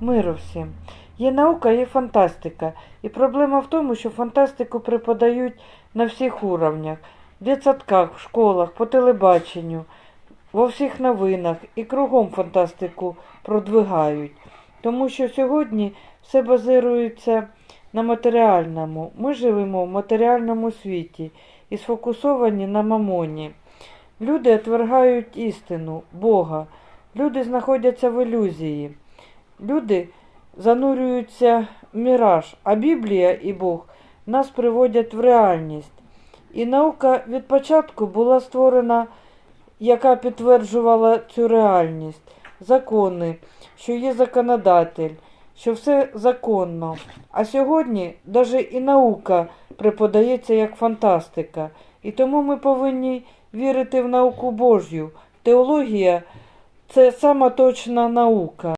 Миру всім. Є наука, є фантастика. І проблема в тому, що фантастику преподають на всіх уровнях. В дитсадках, в школах, по телебаченню, во всіх новинах і кругом фантастику продвигають. Тому що сьогодні все базирується на матеріальному. Ми живемо в матеріальному світі і сфокусовані на мамоні. Люди отвергають істину, Бога. Люди знаходяться в ілюзії. Люди занурюються в міраж, а Біблія і Бог нас приводять в реальність. І наука від початку була створена, яка підтверджувала цю реальність. Закони, що є законодатель, що все законно. А сьогодні навіть і наука преподається як фантастика. І тому ми повинні вірити в науку Божю. Теологія це сама точна наука.